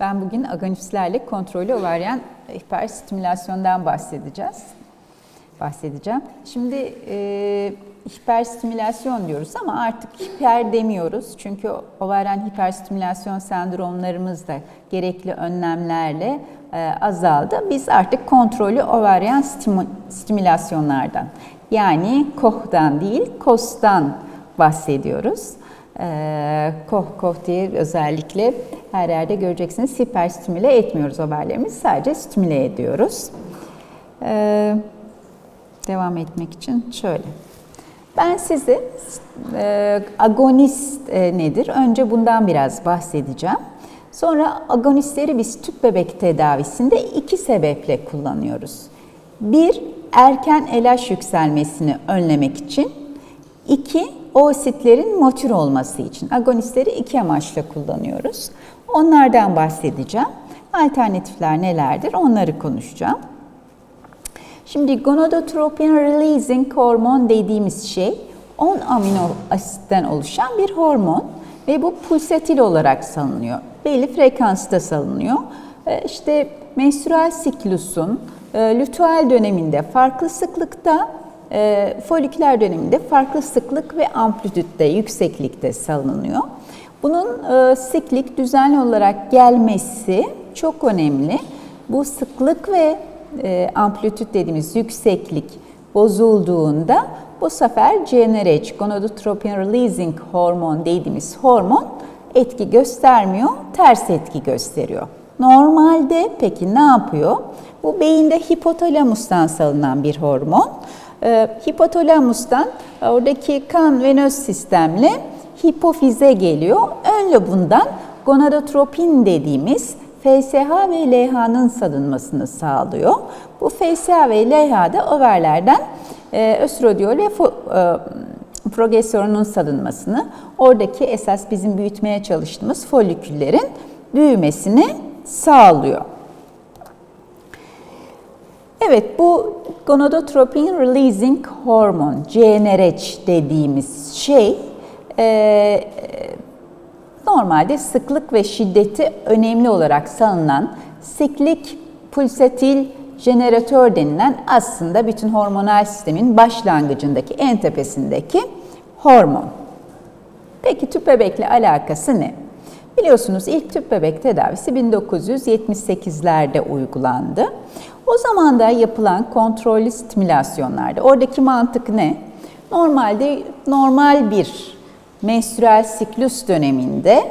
Ben bugün agonistlerle kontrolü overyen hiperstimülasyondan bahsedeceğiz. Bahsedeceğim. Şimdi e, hiperstimülasyon diyoruz ama artık hiper demiyoruz. Çünkü overyen hiperstimülasyon sendromlarımız da gerekli önlemlerle e, azaldı. Biz artık kontrolü overyen stimülasyonlardan yani KOH'dan değil KOS'tan bahsediyoruz. Ee, koh koh diye özellikle her yerde göreceksiniz. Hiper stimüle etmiyoruz haberlerimizi. Sadece stimüle ediyoruz. Ee, devam etmek için şöyle. Ben size e, agonist e, nedir? Önce bundan biraz bahsedeceğim. Sonra agonistleri biz tüp bebek tedavisinde iki sebeple kullanıyoruz. Bir, erken LH yükselmesini önlemek için. İki, o asitlerin motor olması için. Agonistleri iki amaçla kullanıyoruz. Onlardan bahsedeceğim. Alternatifler nelerdir onları konuşacağım. Şimdi gonadotropin releasing hormon dediğimiz şey 10 amino asitten oluşan bir hormon ve bu pulsatil olarak salınıyor. Belli frekansta salınıyor. İşte menstrual siklusun lüteual döneminde farklı sıklıkta e, foliküler döneminde farklı sıklık ve amplitütte, yükseklikte salınıyor. Bunun e, siklik düzenli olarak gelmesi çok önemli. Bu sıklık ve e, amplitüt dediğimiz yükseklik bozulduğunda bu sefer GnRH, gonadotropin releasing hormon dediğimiz hormon etki göstermiyor, ters etki gösteriyor. Normalde peki ne yapıyor? Bu beyinde hipotalamustan salınan bir hormon. E, hipotalamustan oradaki kan venöz sistemle hipofize geliyor. Ön lobundan gonadotropin dediğimiz FSH ve LH'nın salınmasını sağlıyor. Bu FSH ve LH da overlerden e, östrodiol ve fo, e, progesteronun salınmasını, oradaki esas bizim büyütmeye çalıştığımız foliküllerin büyümesini sağlıyor. Evet bu gonadotropin releasing hormon GnRH dediğimiz şey e, normalde sıklık ve şiddeti önemli olarak sanılan siklik pulsatil jeneratör denilen aslında bütün hormonal sistemin başlangıcındaki en tepesindeki hormon. Peki tüp bebekle alakası ne? Biliyorsunuz ilk tüp bebek tedavisi 1978'lerde uygulandı. O zaman da yapılan kontrollü stimülasyonlarda oradaki mantık ne? Normalde normal bir menstrual siklus döneminde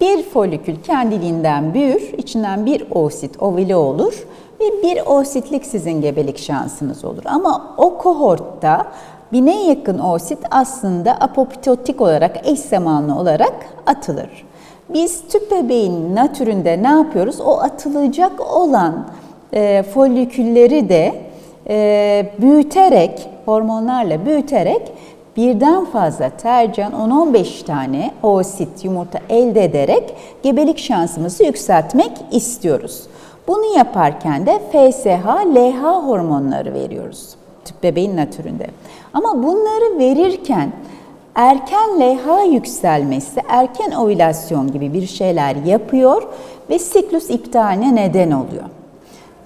bir folikül kendiliğinden büyür, içinden bir oosit, ovüle olur ve bir oositlik sizin gebelik şansınız olur. Ama o kohortta bine yakın oosit aslında apoptotik olarak, eş zamanlı olarak atılır. Biz tüp bebeğin natüründe ne yapıyoruz? O atılacak olan e, folikülleri de e, büyüterek, hormonlarla büyüterek birden fazla tercihen 10-15 tane oosit yumurta elde ederek gebelik şansımızı yükseltmek istiyoruz. Bunu yaparken de FSH, LH hormonları veriyoruz tüp bebeğin natüründe. Ama bunları verirken erken LH yükselmesi, erken ovülasyon gibi bir şeyler yapıyor ve siklus iptaline neden oluyor.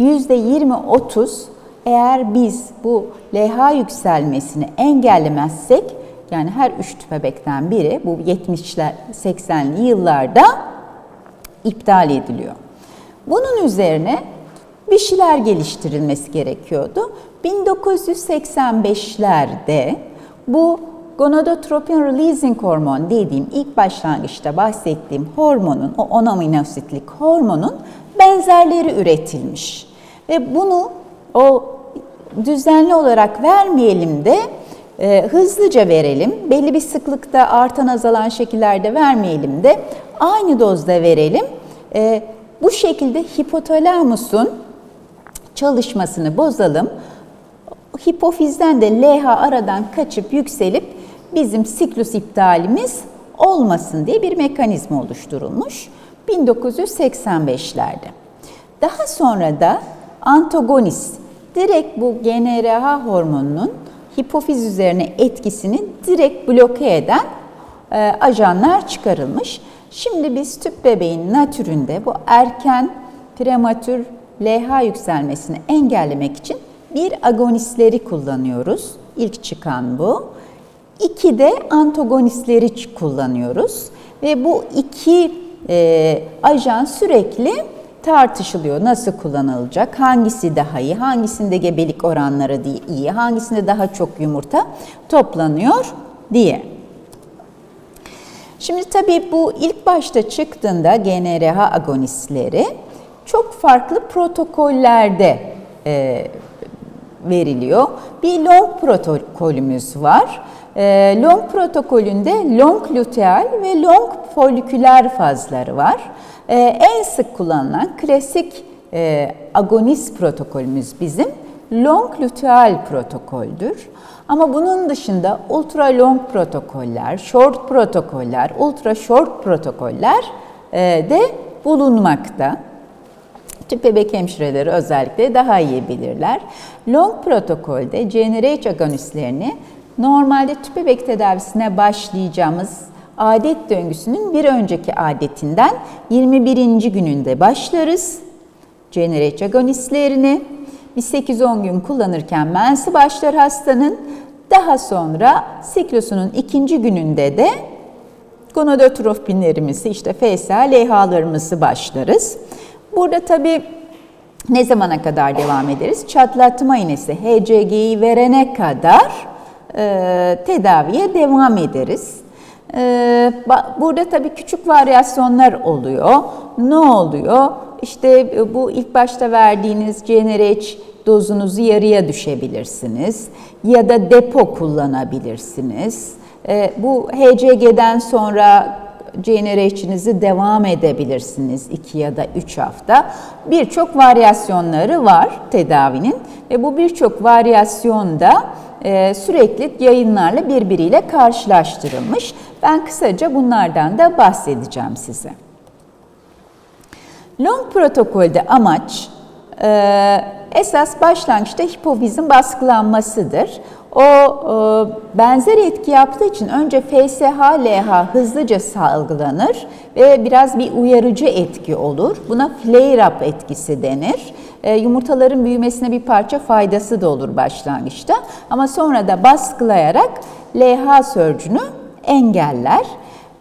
%20-30 eğer biz bu LH yükselmesini engellemezsek yani her üç bebekten biri bu 70'ler 80'li yıllarda iptal ediliyor. Bunun üzerine bir şeyler geliştirilmesi gerekiyordu. 1985'lerde bu gonadotropin releasing hormon dediğim ilk başlangıçta bahsettiğim hormonun, o 10 aminositlik hormonun benzerleri üretilmiş. Ve bunu o düzenli olarak vermeyelim de e, hızlıca verelim. Belli bir sıklıkta artan azalan şekillerde vermeyelim de aynı dozda verelim. E, bu şekilde hipotalamusun çalışmasını bozalım. Hipofizden de LH aradan kaçıp yükselip bizim siklus iptalimiz olmasın diye bir mekanizma oluşturulmuş 1985'lerde. Daha sonra da antagonist direkt bu GnRH hormonunun hipofiz üzerine etkisini direkt bloke eden e, ajanlar çıkarılmış. Şimdi biz tüp bebeğin natüründe bu erken prematür LH yükselmesini engellemek için bir agonistleri kullanıyoruz. İlk çıkan bu. İki de antagonistleri kullanıyoruz. Ve bu iki e, ajan sürekli tartışılıyor. Nasıl kullanılacak? Hangisi daha iyi? Hangisinde gebelik oranları iyi? Hangisinde daha çok yumurta toplanıyor diye. Şimdi tabii bu ilk başta çıktığında GNRH agonistleri çok farklı protokollerde e, veriliyor. Bir long protokolümüz var. E, long protokolünde long luteal ve long foliküler fazları var. E, en sık kullanılan klasik e, agonist protokolümüz bizim long luteal protokoldür. Ama bunun dışında ultra long protokoller, short protokoller, ultra short protokoller e, de bulunmakta. Tüp bebek hemşireleri özellikle daha iyi bilirler. Long protokolde GnRH agonistlerini normalde tüp bebek tedavisine başlayacağımız adet döngüsünün bir önceki adetinden 21. gününde başlarız. GnRH agonistlerini bir 8-10 gün kullanırken mensi başlar hastanın. Daha sonra siklusunun ikinci gününde de gonadotropinlerimizi işte FSA, LH'larımızı başlarız. Burada tabii ne zamana kadar devam ederiz? Çatlatma iğnesi HCG'yi verene kadar e, tedaviye devam ederiz. E, burada tabii küçük varyasyonlar oluyor. Ne oluyor? İşte bu ilk başta verdiğiniz GnRH dozunuzu yarıya düşebilirsiniz ya da depo kullanabilirsiniz. E, bu HCG'den sonra GnRH'inizi devam edebilirsiniz 2 ya da 3 hafta. Birçok varyasyonları var tedavinin ve bu birçok varyasyonda e, sürekli yayınlarla birbiriyle karşılaştırılmış. Ben kısaca bunlardan da bahsedeceğim size. Long protokolde amaç e, esas başlangıçta hipofizin baskılanmasıdır. O e, benzer etki yaptığı için önce FSH-LH hızlıca salgılanır ve biraz bir uyarıcı etki olur. Buna flare-up etkisi denir. E, yumurtaların büyümesine bir parça faydası da olur başlangıçta. Ama sonra da baskılayarak LH sörcünü engeller.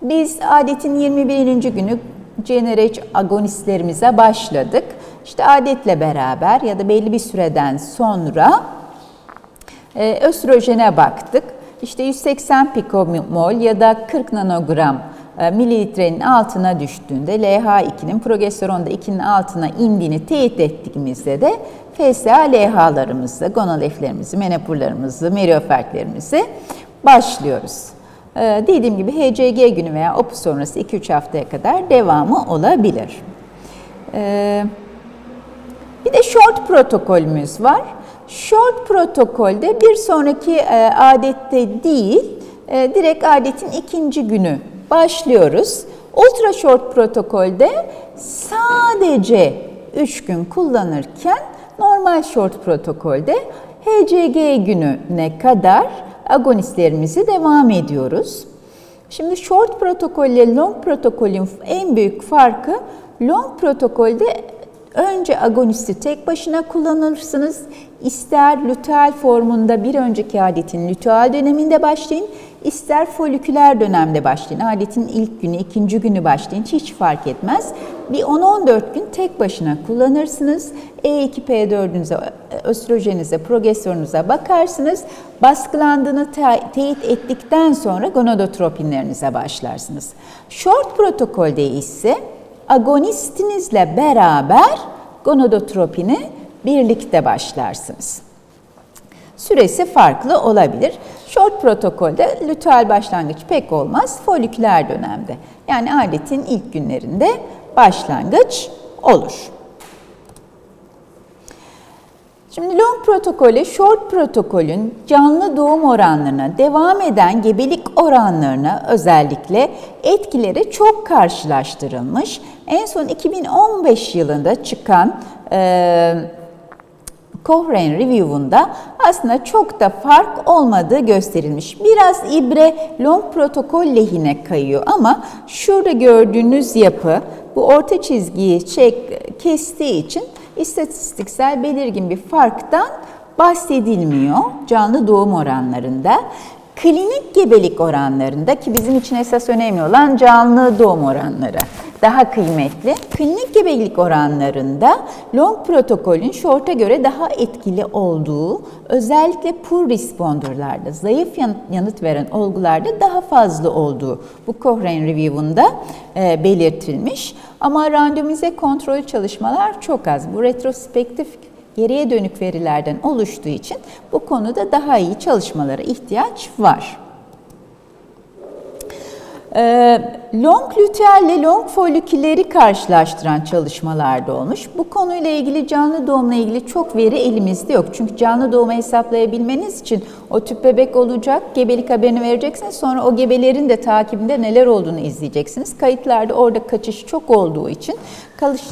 Biz adetin 21. günü GnRH agonistlerimize başladık. İşte adetle beraber ya da belli bir süreden sonra e, östrojene baktık. İşte 180 pikomol ya da 40 nanogram e, mililitrenin altına düştüğünde LH2'nin progesteronda 2'nin altına indiğini teyit ettiğimizde de FSA LH'larımızı, gonaleflerimizi, menopurlarımızı, merioferklerimizi başlıyoruz. Ee, dediğim gibi HCG günü veya OPU sonrası 2-3 haftaya kadar devamı olabilir. Ee, bir de short protokolümüz var. Short protokolde bir sonraki e, adette değil, e, direkt adetin ikinci günü başlıyoruz. Ultra short protokolde sadece 3 gün kullanırken normal short protokolde HCG gününe kadar agonistlerimizi devam ediyoruz. Şimdi short protokol ile long protokolün en büyük farkı long protokolde önce agonisti tek başına kullanırsınız. İster luteal formunda bir önceki adetin luteal döneminde başlayın, ister foliküler dönemde başlayın. Adetin ilk günü, ikinci günü başlayın hiç fark etmez. Bir 10-14 gün tek başına kullanırsınız. E2P4'ünüze, östrojenize, progesteronunuza bakarsınız. Baskılandığını te teyit ettikten sonra gonadotropinlerinize başlarsınız. Short protokolde ise agonistinizle beraber gonadotropini birlikte başlarsınız. Süresi farklı olabilir. Short protokolde luteal başlangıç pek olmaz, foliküler dönemde. Yani adetin ilk günlerinde başlangıç olur. Şimdi long protokole short protokolün canlı doğum oranlarına, devam eden gebelik oranlarına özellikle etkileri çok karşılaştırılmış. En son 2015 yılında çıkan e, Cochrane Review'unda aslında çok da fark olmadığı gösterilmiş. Biraz ibre long protokol lehine kayıyor ama şurada gördüğünüz yapı bu orta çizgiyi çek, kestiği için istatistiksel belirgin bir farktan bahsedilmiyor canlı doğum oranlarında. Klinik gebelik oranlarında ki bizim için esas önemli olan canlı doğum oranları daha kıymetli. Klinik gebelik oranlarında long protokolün short'a göre daha etkili olduğu, özellikle poor responder'larda, zayıf yanıt veren olgularda daha fazla olduğu bu Cochrane Review'unda e, belirtilmiş. Ama randomize kontrol çalışmalar çok az. Bu retrospektif geriye dönük verilerden oluştuğu için bu konuda daha iyi çalışmalara ihtiyaç var. Ee, long lüteal long folikülleri karşılaştıran çalışmalarda olmuş. Bu konuyla ilgili canlı doğumla ilgili çok veri elimizde yok. Çünkü canlı doğumu hesaplayabilmeniz için o tüp bebek olacak, gebelik haberini vereceksiniz. Sonra o gebelerin de takibinde neler olduğunu izleyeceksiniz. Kayıtlarda orada kaçış çok olduğu için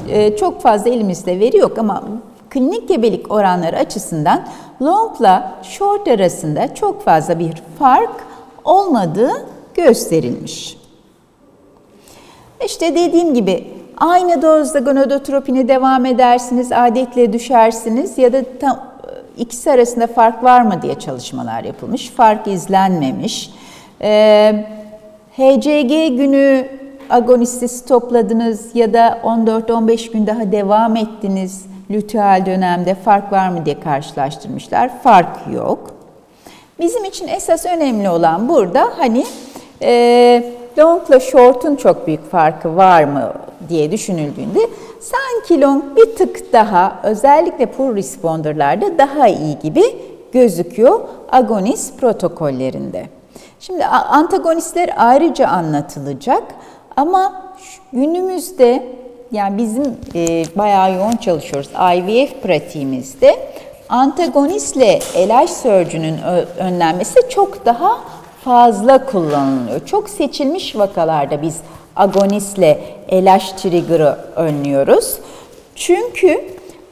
e, çok fazla elimizde veri yok ama klinik gebelik oranları açısından longla short arasında çok fazla bir fark olmadığı gösterilmiş. İşte dediğim gibi aynı dozda gonadotropini devam edersiniz, adetle düşersiniz ya da tam, ikisi arasında fark var mı diye çalışmalar yapılmış. Fark izlenmemiş. Ee, HCG günü agonisti stopladınız ya da 14-15 gün daha devam ettiniz lüteal dönemde fark var mı diye karşılaştırmışlar. Fark yok. Bizim için esas önemli olan burada hani e, longla short'un çok büyük farkı var mı diye düşünüldüğünde sanki long bir tık daha özellikle poor responder'larda daha iyi gibi gözüküyor agonist protokollerinde. Şimdi antagonistler ayrıca anlatılacak ama günümüzde yani bizim e, bayağı yoğun çalışıyoruz IVF pratiğimizde antagonistle LH surgeon'un önlenmesi çok daha fazla kullanılıyor. Çok seçilmiş vakalarda biz agonistle LH trigger'ı önlüyoruz. Çünkü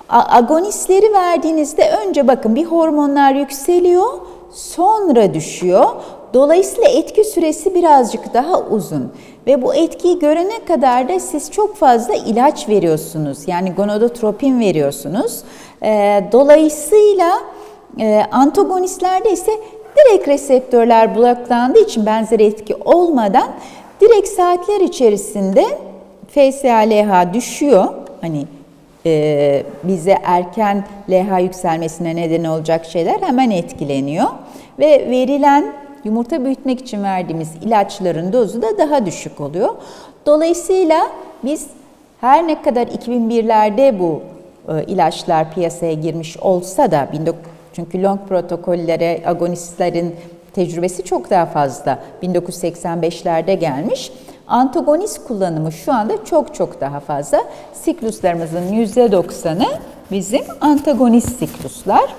agonistleri verdiğinizde önce bakın bir hormonlar yükseliyor, sonra düşüyor. Dolayısıyla etki süresi birazcık daha uzun ve bu etkiyi görene kadar da siz çok fazla ilaç veriyorsunuz. Yani gonadotropin veriyorsunuz. Dolayısıyla antagonistlerde ise Direkt reseptörler bloklandığı için benzer etki olmadan direkt saatler içerisinde FSA-LH düşüyor. Hani e, bize erken LH yükselmesine neden olacak şeyler hemen etkileniyor. Ve verilen yumurta büyütmek için verdiğimiz ilaçların dozu da daha düşük oluyor. Dolayısıyla biz her ne kadar 2001'lerde bu e, ilaçlar piyasaya girmiş olsa da çünkü long protokollere agonistlerin tecrübesi çok daha fazla. 1985'lerde gelmiş. Antagonist kullanımı şu anda çok çok daha fazla. Sikluslarımızın %90'ı bizim antagonist sikluslar.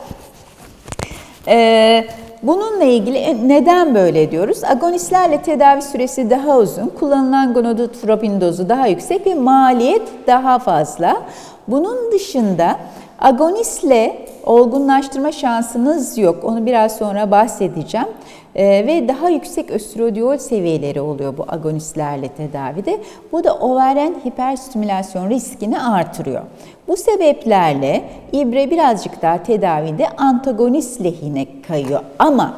Ee, bununla ilgili neden böyle diyoruz? Agonistlerle tedavi süresi daha uzun, kullanılan gonadotropin dozu daha yüksek ve maliyet daha fazla. Bunun dışında agonistle olgunlaştırma şansınız yok. Onu biraz sonra bahsedeceğim. Ee, ve daha yüksek östrodiol seviyeleri oluyor bu agonistlerle tedavide. Bu da overen hiperstimülasyon riskini artırıyor. Bu sebeplerle ibre birazcık daha tedavide antagonist lehine kayıyor. Ama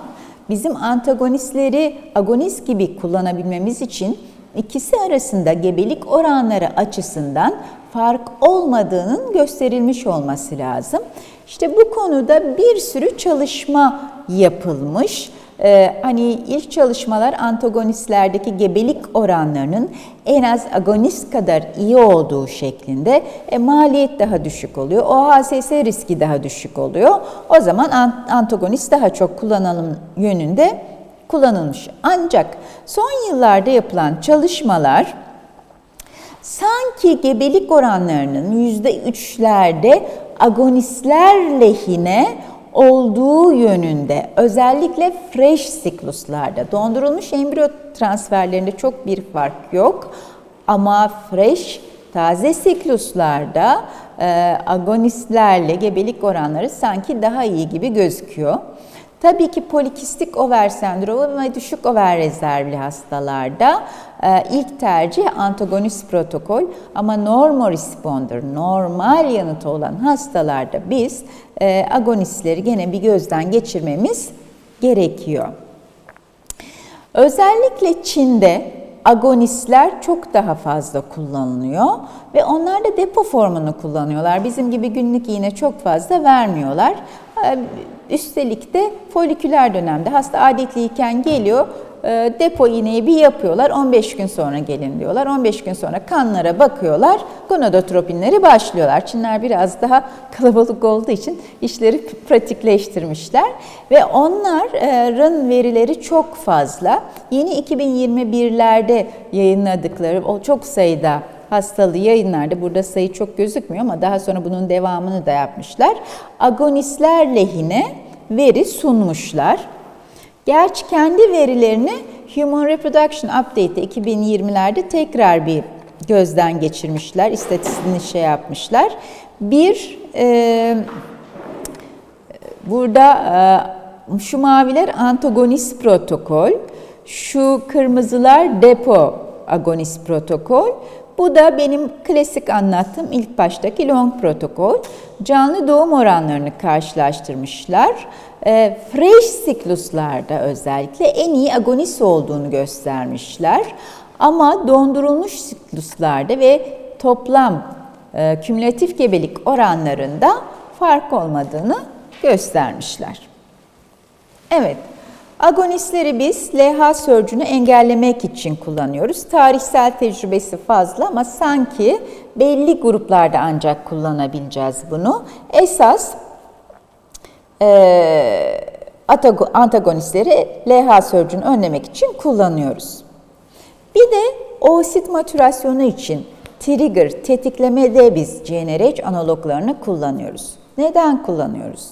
bizim antagonistleri agonist gibi kullanabilmemiz için ikisi arasında gebelik oranları açısından fark olmadığının gösterilmiş olması lazım. İşte bu konuda bir sürü çalışma yapılmış. Ee, hani ilk çalışmalar antagonistlerdeki gebelik oranlarının en az agonist kadar iyi olduğu şeklinde e, maliyet daha düşük oluyor. OHSS riski daha düşük oluyor. O zaman antagonist daha çok kullanalım yönünde kullanılmış. Ancak son yıllarda yapılan çalışmalar sanki gebelik oranlarının yüzde üçlerde agonistler lehine olduğu yönünde özellikle fresh sikluslarda dondurulmuş embriyo transferlerinde çok bir fark yok ama fresh taze sikluslarda e, agonistlerle gebelik oranları sanki daha iyi gibi gözüküyor. Tabii ki polikistik over sendromu ve düşük over rezervli hastalarda e, ilk tercih antagonist protokol ama normal responder, normal yanıtı olan hastalarda biz e, agonistleri gene bir gözden geçirmemiz gerekiyor. Özellikle Çin'de agonistler çok daha fazla kullanılıyor ve onlar da depo formunu kullanıyorlar. Bizim gibi günlük iğne çok fazla vermiyorlar. Üstelik de foliküler dönemde hasta adetliyken geliyor, e, depo iğneyi bir yapıyorlar, 15 gün sonra gelin diyorlar. 15 gün sonra kanlara bakıyorlar, gonadotropinleri başlıyorlar. Çinler biraz daha kalabalık olduğu için işleri pratikleştirmişler. Ve onların verileri çok fazla. Yeni 2021'lerde yayınladıkları o çok sayıda hastalığı yayınlarda burada sayı çok gözükmüyor ama daha sonra bunun devamını da yapmışlar. Agonistler lehine veri sunmuşlar. Gerçi kendi verilerini Human Reproduction Update'te 2020'lerde tekrar bir gözden geçirmişler, istatistiğini şey yapmışlar. Bir, e, burada e, şu maviler antagonist protokol, şu kırmızılar depo agonist protokol. Bu da benim klasik anlattığım ilk baştaki long protokol. Canlı doğum oranlarını karşılaştırmışlar. E, fresh sikluslarda özellikle en iyi agonist olduğunu göstermişler. Ama dondurulmuş sikluslarda ve toplam e, kümülatif gebelik oranlarında fark olmadığını göstermişler. Evet, agonistleri biz LH sörcünü engellemek için kullanıyoruz. Tarihsel tecrübesi fazla ama sanki belli gruplarda ancak kullanabileceğiz bunu. Esas e, antagonistleri LH sörcünü önlemek için kullanıyoruz. Bir de oosit matürasyonu için trigger, tetiklemede biz GnRH analoglarını kullanıyoruz. Neden kullanıyoruz?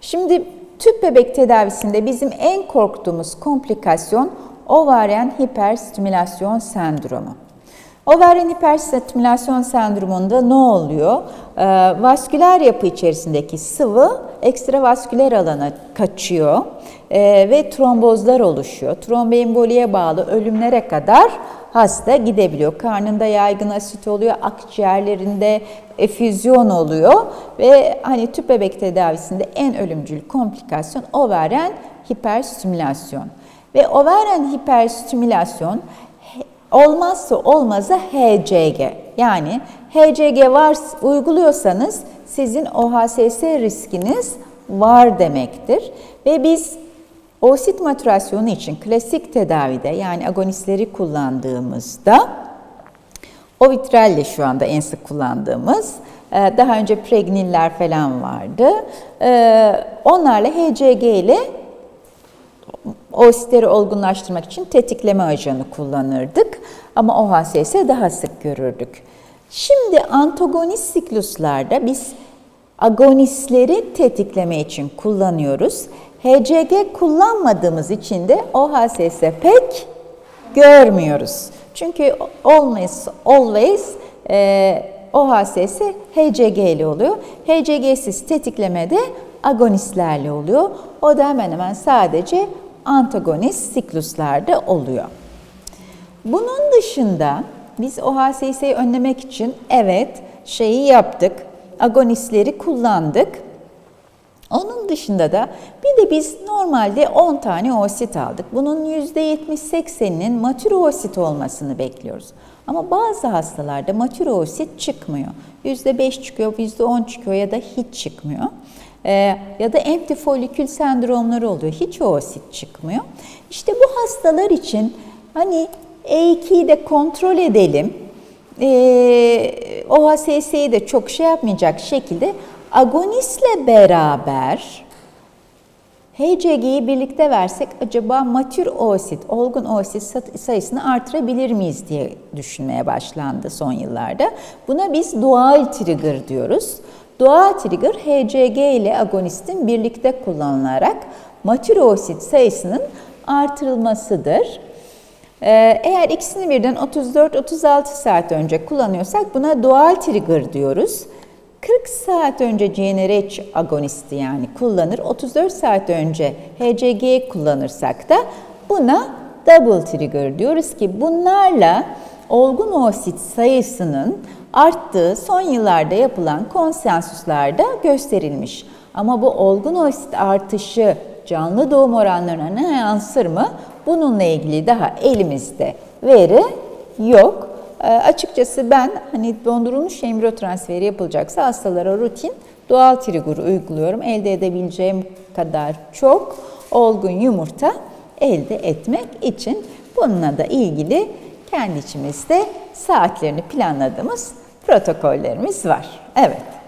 Şimdi tüp bebek tedavisinde bizim en korktuğumuz komplikasyon ovaryen hiperstimülasyon sendromu. Overin hiperstimülasyon sendromunda ne oluyor? Ee, vasküler yapı içerisindeki sıvı ekstravasküler alana kaçıyor ee, ve trombozlar oluşuyor. Tromboemboliye bağlı ölümlere kadar hasta gidebiliyor. Karnında yaygın asit oluyor, akciğerlerinde efüzyon oluyor ve hani tüp bebek tedavisinde en ölümcül komplikasyon overin hiperstimülasyon. Ve overin hiperstimülasyon Olmazsa olmazı HCG. Yani HCG var uyguluyorsanız sizin OHSS riskiniz var demektir. Ve biz oosit matürasyonu için klasik tedavide yani agonistleri kullandığımızda Ovitrelle şu anda en sık kullandığımız e, daha önce pregniller falan vardı. E, onlarla HCG ile oositleri olgunlaştırmak için tetikleme ajanı kullanırdık ama OHSS daha sık görürdük. Şimdi antagonist sikluslarda biz agonistleri tetikleme için kullanıyoruz. HCG kullanmadığımız için de OHSS pek görmüyoruz. Çünkü always, always e, OHSS HCG ile oluyor. HCG'siz tetikleme de agonistlerle oluyor. O da hemen hemen sadece antagonist sikluslarda oluyor. Bunun dışında biz OHSS'yi önlemek için evet şeyi yaptık, agonistleri kullandık. Onun dışında da bir de biz normalde 10 tane oosit aldık. Bunun %70-80'inin matür oosit olmasını bekliyoruz. Ama bazı hastalarda matür oosit çıkmıyor. %5 çıkıyor, %10 çıkıyor ya da hiç çıkmıyor. Ee, ya da empty folikül sendromları oluyor. Hiç oosit çıkmıyor. İşte bu hastalar için hani E2'yi de kontrol edelim. Ee, OHSS'yi de çok şey yapmayacak şekilde agonistle beraber HCG'yi birlikte versek acaba matür oosit, olgun oosit sayısını artırabilir miyiz diye düşünmeye başlandı son yıllarda. Buna biz dual trigger diyoruz. Doğal trigger HCG ile agonistin birlikte kullanılarak matür oosit sayısının artırılmasıdır. Ee, Eğer ikisini birden 34-36 saat önce kullanıyorsak buna dual trigger diyoruz. 40 saat önce GnRH agonisti yani kullanır, 34 saat önce HCG kullanırsak da buna double trigger diyoruz ki bunlarla olgun oosit sayısının arttığı son yıllarda yapılan konsensuslarda gösterilmiş. Ama bu olgun oosit artışı canlı doğum oranlarına ne yansır mı? Bununla ilgili daha elimizde veri yok. E, açıkçası ben hani dondurulmuş embriyo transferi yapılacaksa hastalara rutin doğal trigger uyguluyorum. Elde edebileceğim kadar çok olgun yumurta elde etmek için bununla da ilgili kendi içimizde saatlerini planladığımız protokollerimiz var. Evet.